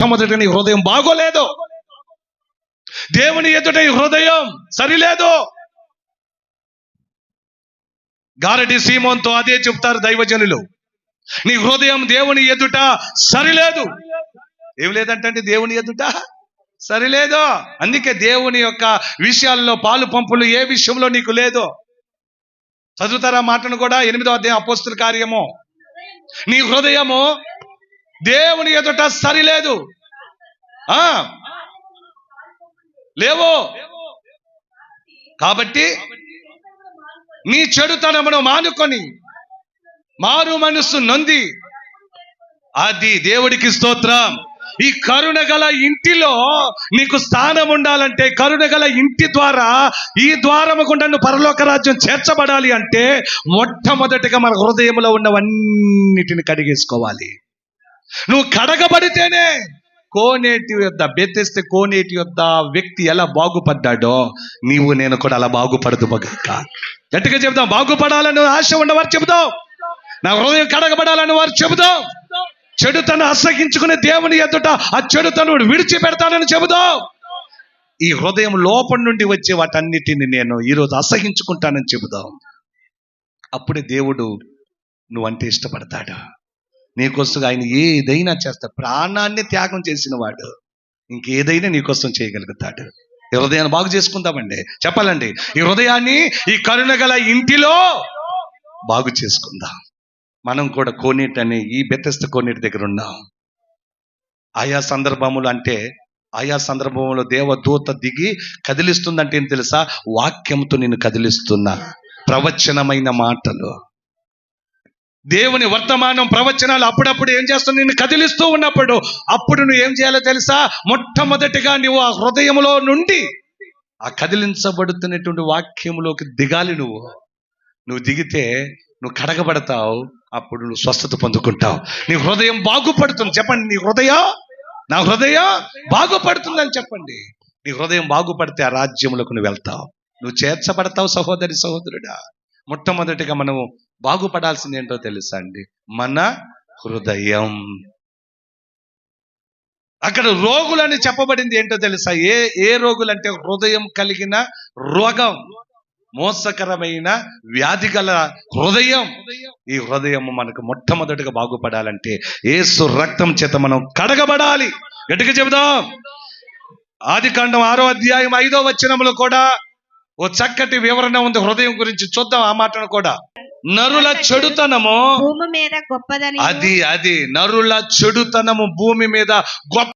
మొట్టమొదటి నీ హృదయం బాగోలేదు. దేవుని ఎదుట ఈ హృదయం సరిలేదు. గారటి సీమోన్తో అదే చెప్తారు దైవజనులు. నీ హృదయం దేవుని ఎదుట సరిలేదు. ఏం లేదంటే దేవుని ఎదుట సరిలేదు. అందుకే దేవుని యొక్క విషయాల్లో పాలు పంపులు ఏ విషయంలో నీకు లేదు. చదువుతారా మాటను కూడా? ఎనిమిదో అధ్యాయం అపోస్తుల కార్యము. నీ హృదయము దేవుని ఎదుట సరిలేదు. ఆ? లేవో? కాబట్టి నీ చెడుతనమును మానుకొని మారు మనస్సు నొంది అది దేవుడికి స్తోత్రం. ఈ కరుణ గల ఇంటిలో నీకు స్థానం ఉండాలంటే కరుణ గల ఇంటి ద్వారా ఈ ద్వారము గుండా నువ్వు పరలోక రాజ్యం చేర్చబడాలి అంటే మొట్టమొదటిగా మన హృదయంలో ఉన్నవన్నిటిని కడిగేసుకోవాలి. నువ్వు కడగబడితేనే కోనేటి యొద్ద బెత్తేస్తే కోనేటి యొద్ద వ్యక్తి ఎలా బాగుపడ్డాడో నీవు నేను కూడా అలా బాగుపడదు మగాక గట్టిగా చెబుదాం బాగుపడాలని ఆశ ఉన్నవారు చెబుదాం. నా హృదయం కడగబడాలని వారు చెబుదాం. చెడుతను అసహించుకునే దేవుని ఎదుట ఆ చెడుతను విడిచిపెడతానని చెబుదాం. ఈ హృదయం లోపల నుండి వచ్చే వాటన్నిటిని నేను ఈరోజు అసహించుకుంటానని చెబుదాం. అప్పుడే దేవుడు నువ్వంటే ఇష్టపడతాడు? నీకోసం ఆయన ఏదైనా చేస్తాడు. ప్రాణాన్ని త్యాగం చేసిన వాడు ఇంకేదైనా నీకోసం చేయగలుగుతాడు. ఈ హృదయాన్ని బాగు చేసుకుందామండి. చెప్పాలండి ఈ హృదయాన్ని ఈ కరుణ గల ఇంటిలో బాగు చేసుకుందాం. మనం కూడా కోనేటి అనే ఈ బెత్తస్త కోనేటి దగ్గర ఉన్నాం. ఆయా సందర్భములు అంటే ఆయా సందర్భంలో దేవదూత దిగి కదిలిస్తుందంటే ఏం తెలుసా? వాక్యంతో నేను కదిలిస్తున్నా. ప్రవచనమైన మాటలు. దేవుని వర్తమానం ప్రవచనాలు అప్పుడప్పుడు ఏం చేస్తావు? నిన్ను కదిలిస్తూ ఉన్నప్పుడు. అప్పుడు నువ్వు ఏం చేయాలో తెలుసా? మొట్టమొదటిగా నువ్వు ఆ హృదయంలో నుండి ఆ కదిలించబడుతున్నటువంటి వాక్యంలోకి దిగాలి నువ్వు. నువ్వు దిగితే నువ్వు కడగబడతావు. అప్పుడు నువ్వు స్వస్థత పొందుకుంటావు. నీ హృదయం బాగుపడుతుంది. చెప్పండి నీ హృదయ? నా హృదయం? బాగుపడుతుందని చెప్పండి. నీ హృదయం బాగుపడితే ఆ రాజ్యములకు నువ్వు వెళ్తావు. నువ్వు చేర్చబడతావు సహోదరి సహోదరుడా. మొట్టమొదటిగా మనము బాగుపడాల్సింది ఏంటో తెలుసా అండి? మన హృదయం. అక్కడ రోగులని చెప్పబడింది ఏంటో తెలుసా? ఏ ఏ రోగులు అంటే హృదయం కలిగిన రోగం మోసకరమైన వ్యాధి గల హృదయం. ఈ హృదయం మనకు మొట్టమొదటిగా బాగుపడాలంటే ఏసు రక్తం చేత మనం కడగబడాలి. గట్టిగా చెబుదాం. ఆది కాండం ఆరో అధ్యాయం ఐదో వచనంలో కూడా ఓ చక్కటి వివరణ ఉంది హృదయం గురించి. చూద్దాం ఆ మాటను కూడా. నరుల చెడుతనము. భూమి మీద గొప్పదని అది అది. నరుల చెడుతనము భూమి మీద గొప్ప